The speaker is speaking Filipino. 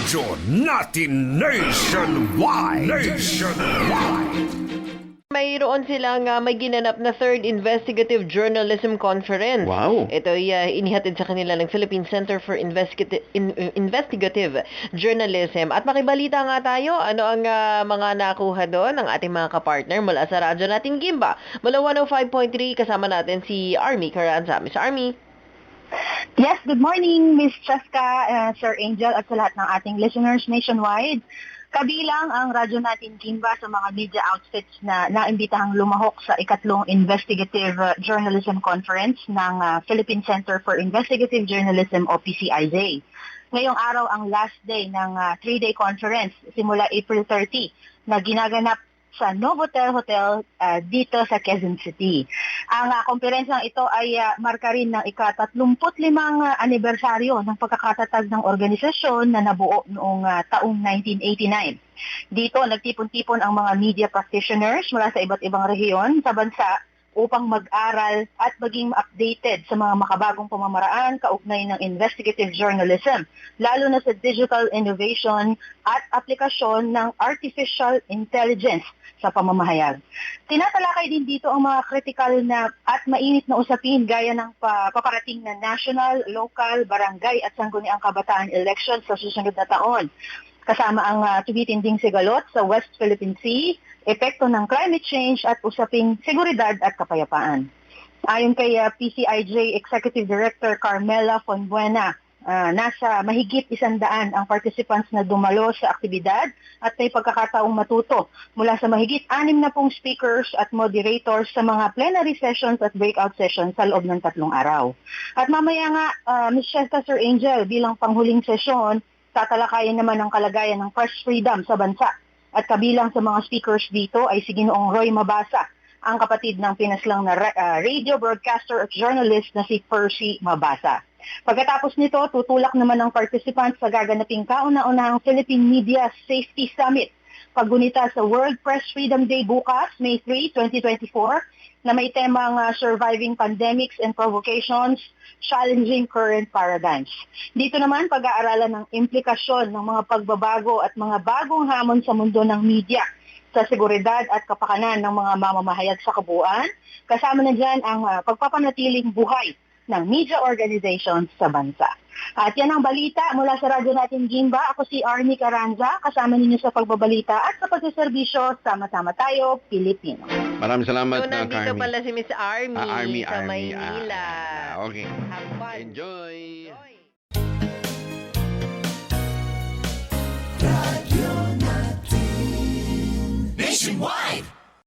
Radyo natin nationwide. Nationwide. Mayroon silang ah, may ginanap na third investigative journalism conference. Wow. Ito ay ah, inihatid sa kanila ng Philippine Center for Investigati- In- Investigative Journalism. At makibalita nga tayo, ano ang ah, mga nakuha doon ng ating mga kapartner mula sa radyo nating Gimba. Mula 105.3 kasama natin si Army Caranza. Miss Army. Yes, good morning, Miss Cheska, uh, Sir Angel, at sa lahat ng ating listeners nationwide. Kabilang ang radyo natin Kimba sa mga media outfits na naimbitahang lumahok sa ikatlong Investigative uh, Journalism Conference ng uh, Philippine Center for Investigative Journalism o PCIJ. Ngayong araw ang last day ng uh, three-day conference simula April 30 na ginaganap sa Novotel Hotel uh, dito sa Quezon City. Ang uh, komperensyang ito ay uh, marka rin ng ika-35 uh, anibersaryo ng pagkakatatag ng organisasyon na nabuo noong uh, taong 1989. Dito, nagtipon-tipon ang mga media practitioners mula sa iba't ibang rehiyon sa bansa upang mag-aral at maging updated sa mga makabagong pamamaraan kaugnay ng investigative journalism, lalo na sa digital innovation at aplikasyon ng artificial intelligence sa pamamahayag. Tinatalakay din dito ang mga critical na at mainit na usapin gaya ng pa- paparating na national, local, barangay at sangguniang kabataan elections sa susunod na taon kasama ang uh, tumitinding sigalot sa West Philippine Sea, epekto ng climate change at usaping seguridad at kapayapaan. Ayon kay uh, PCIJ Executive Director Carmela Fonbuena, uh, nasa mahigit isandaan ang participants na dumalo sa aktibidad at may pagkakataong matuto mula sa mahigit anim na pong speakers at moderators sa mga plenary sessions at breakout sessions sa loob ng tatlong araw. At mamaya nga, uh, Ms. Shesta Sir Angel, bilang panghuling sesyon, tatalakayin naman ang kalagayan ng press freedom sa bansa. At kabilang sa mga speakers dito ay si Ginoong Roy Mabasa, ang kapatid ng pinaslang na ah, radio broadcaster at journalist na si Percy Mabasa. Pagkatapos nito, tutulak naman ang participants sa gaganaping kauna-unahang Philippine Media Safety Summit paggunita sa World Press Freedom Day bukas, May 3, 2024, na may temang ah, Surviving Pandemics and Provocations, Challenging Current Paradigms. Dito naman, pag-aaralan ng implikasyon ng mga pagbabago at mga bagong hamon sa mundo ng media sa seguridad at kapakanan ng mga mamamahayag sa kabuuan. Kasama na dyan ang ah, pagpapanatiling buhay ng media organizations sa bansa. At yan ang balita mula sa radyo natin Gimba. Ako si Army Caranza, kasama ninyo sa pagbabalita at sa pagsaserbisyo. Sama-sama tayo, Pilipino. Maraming salamat So, na nandito Carmi. pala si Miss Army, Ah, Army, sa Army. Maynila. Ah, okay. Have fun. Enjoy. Enjoy.